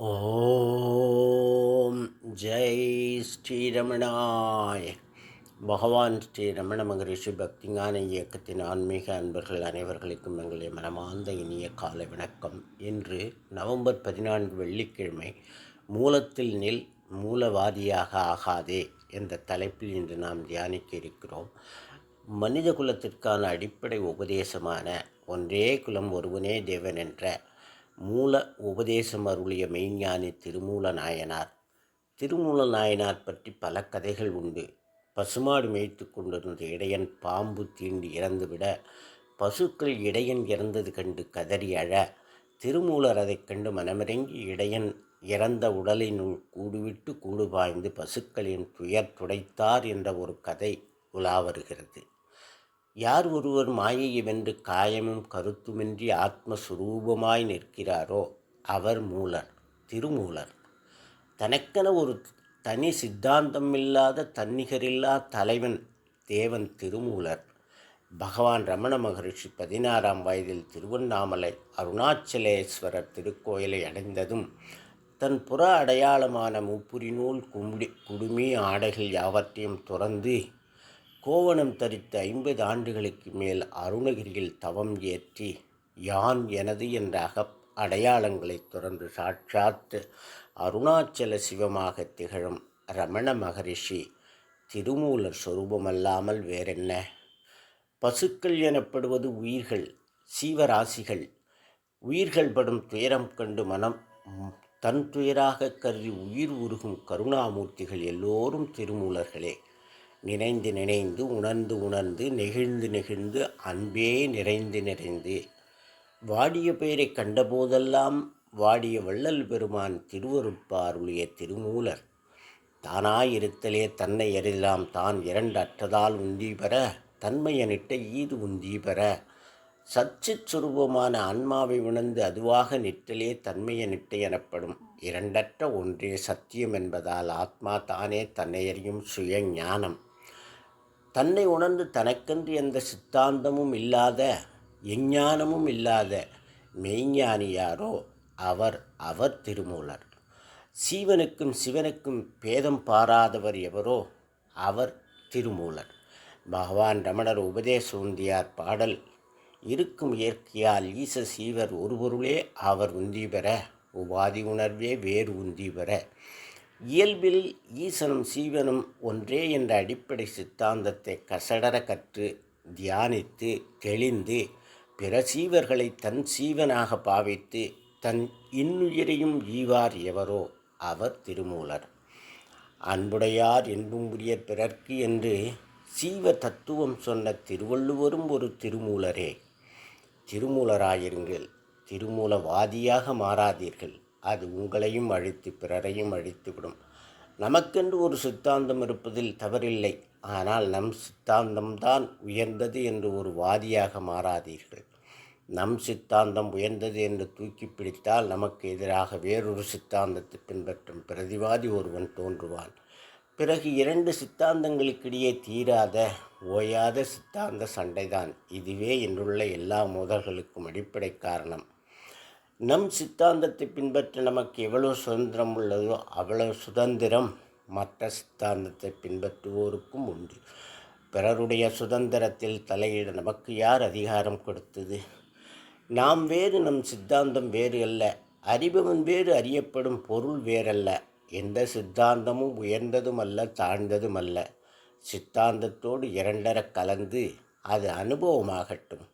ஓம் ஜெய் ஸ்ரீரமணாய். பகவான் ஸ்ரீ ரமண மகரிஷி பக்திஞான இயக்கத்தின் ஆன்மீக அன்பர்கள் அனைவர்களுக்கும் எங்களுடைய மனமார்ந்த இனிய காலை வணக்கம். இன்று நவம்பர் பதினான்கு வெள்ளிக்கிழமை மூலத்தில் நில் மூலவாதியாக ஆகாதே என்ற தலைப்பில் இன்று நாம் தியானிக்க இருக்கிறோம். மனித குலத்திற்கான அடிப்படை உபதேசமான ஒன்றே குலம் ஒருவனே தேவன் என்ற மூல உபதேசம் அருளிய மெய்ஞானி திருமூல நாயனார். திருமூல நாயனார் பற்றி பல கதைகள் உண்டு. பசுமாடு மேய்த்து கொண்டிருந்த இடையன் பாம்பு தீண்டி இறந்துவிட பசுக்கள் இடையன் இறந்தது கண்டு கதறி அழ திருமூலர் அதைக் கண்டு மனமிறங்கி இடையன் இறந்த உடலினுள் கூடுவிட்டு கூடு பாய்ந்து பசுக்களின் துயர் துடைத்தார் என்ற ஒரு கதை உலா வருகிறது. யார் ஒருவர் மாயையை வென்று காயமும் கருத்துமின்றி ஆத்மஸ்வரூபமாய் நிற்கிறாரோ அவர் மூலர் திருமூலர். தனக்கென ஒரு தனி சித்தாந்தம் இல்லாத தன்னிகரில்லா தலைவன் தேவன் திருமூலர். பகவான் ரமண மகரிஷி பதினாறாம் வயதில் திருவண்ணாமலை அருணாச்சலேஸ்வரர் திருக்கோயிலை அடைந்ததும் தன் புற அடையாளமான முப்புரி நூல் கும்பி குடுமி ஆடைகள் யாவற்றையும் துறந்து கோவணம் தரித்த ஐம்பது ஆண்டுகளுக்கு மேல் அருணகிரியில் தவம் ஏற்றி யான் எனது என்ற அகப் அடையாளங்களை தொடர்ந்து சாட்சாத்து அருணாச்சல சிவமாக திகழும் ரமண மகரிஷி திருமூலர் சொரூபமல்லாமல் வேறென்ன? பசுக்கள் எனப்படுவது உயிர்கள் சீவராசிகள். உயிர்கள் படும் துயரம் கண்டு மனம் தன் துயராக கருதி உயிர் உருகும் கருணாமூர்த்திகள் எல்லோரும் திருமூலர்களே. நினைந்து நினைந்து உணர்ந்து உணர்ந்து நெகிழ்ந்து நெகிழ்ந்து அன்பே நிறைந்து நிறைந்து. வாடிய பெயரை கண்டபோதெல்லாம் வாடிய வள்ளல் பெருமான் திருவருட்பாருளிய திருமூலர். தானாயிருத்தலே தன்னை அறிதலாம் தான் இரண்டு அற்றதால் உந்தி பெற தன்மையனிட்ட ஈது உந்தி பெற. சச்சித் சுரூபமான ஆன்மாவை உணர்ந்து அதுவாக நிற்றலே தன்மைய நிட்டை எனப்படும். இரண்டற்ற ஒன்றே சத்தியம் என்பதால் ஆத்மா தானே தன்னை அறியும் சுய ஞானம் தன்னை உணர்ந்து தனக்கென்று எந்த சித்தாந்தமும் இல்லாத எஞ்ஞானமும் இல்லாத மெய்ஞானியாரோ அவர் அவர் திருமூலர். சீவனுக்கும் சிவனுக்கும் பேதம் பாராதவர் எவரோ அவர் திருமூலர். பகவான் ரமணர் உபதேச உந்தியார் பாடல் இருக்கும் இயற்கையால் ஈச சீவர் ஒரு அவர் உந்தி பெற உபாதி உணர்வே வேறு உந்தி பெற இயல்பில் ஈசனும் சீவனும் ஒன்றே என்ற அடிப்படை சித்தாந்தத்தை கசடர கற்று தியானித்து தெளிந்து பிற சீவர்களை தன் சீவனாக பாவித்து தன் இன்னுயிரையும் ஈவார் எவரோ அவர் திருமூலர். அன்புடையார் என்பும் உரிய பிறர்க்கு என்று சீவ தத்துவம் சொன்ன திருவள்ளுவரும் ஒரு திருமூலரே. திருமூலராயிருங்கள் திருமூலவாதியாக மாறாதீர்கள். அது உங்களையும் அழித்து பிறரையும் அழித்துவிடும். நமக்கென்று ஒரு சித்தாந்தம் இருப்பதில் தவறில்லை. ஆனால் நம் சித்தாந்தம்தான் உயர்ந்தது என்று ஒரு வாதியாக மாறாதீர்கள். நம் சித்தாந்தம் உயர்ந்தது என்று தூக்கி பிடித்தால் நமக்கு எதிராக வேறொரு சித்தாந்தத்தை பின்பற்றும் பிரதிவாதி ஒருவன் தோன்றுவான். பிறகு இரண்டு சித்தாந்தங்களுக்கிடையே தீராத ஓயாத சித்தாந்த சண்டைதான். இதுவே இன்றுள்ள எல்லா மோதல்களுக்கும் அடிப்படை காரணம். நம் சித்தாந்தத்தை பின்பற்ற நமக்கு எவ்வளோ சுதந்திரம் உள்ளதோ அவ்வளோ சுதந்திரம் மற்ற சித்தாந்தத்தை பின்பற்றுவோருக்கும் உண்டு. பிறருடைய சுதந்திரத்தில் தலையிட நமக்கு யார் அதிகாரம் கொடுத்தது? நாம் வேறு நம் சித்தாந்தம் வேறு அல்ல. அறிபவன் வேறு அறியப்படும் பொருள் வேறல்ல. எந்த சித்தாந்தமும் உயர்ந்ததும் அல்ல தாழ்ந்ததும் அல்ல. சித்தாந்தத்தோடு இரண்டர கலந்து அது அனுபவமாகட்டும்.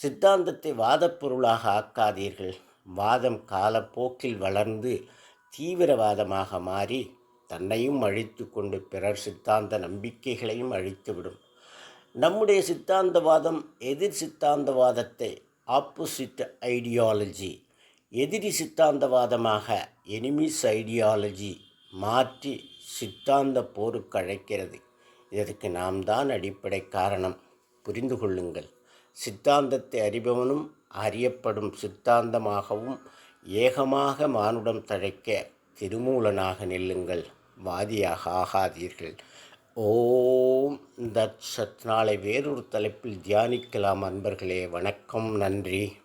சித்தாந்தத்தை வாதப்பொருளாக ஆக்காதீர்கள். வாதம் காலப்போக்கில் வளர்ந்து தீவிரவாதமாக மாறி தன்னையும் அழித்து கொண்டு பிறர் சித்தாந்த நம்பிக்கைகளையும் அழித்துவிடும். நம்முடைய சித்தாந்தவாதம் எதிர் சித்தாந்தவாதத்தை ஆப்போசிட் ஐடியாலஜி எதிரி சித்தாந்தவாதமாக எனிமிஸ் ஐடியாலஜி மாற்றி சித்தாந்த போருக்கு அழைக்கிறது. இதற்கு நாம் தான் அடிப்படை காரணம். புரிந்து கொள்ளுங்கள். சித்தாந்தத்தை அறிபவனும் அறியப்படும் சித்தாந்தமாகவும் ஏகமாக மானுடம் தழைக்க திருமூலனாக நில்லுங்கள். வாதியாக ஆகாதீர்கள். ஓம் தத் சத். நாளை வேறொரு தலைப்பில் தியானிக்கலாம் அன்பர்களே. வணக்கம். நன்றி.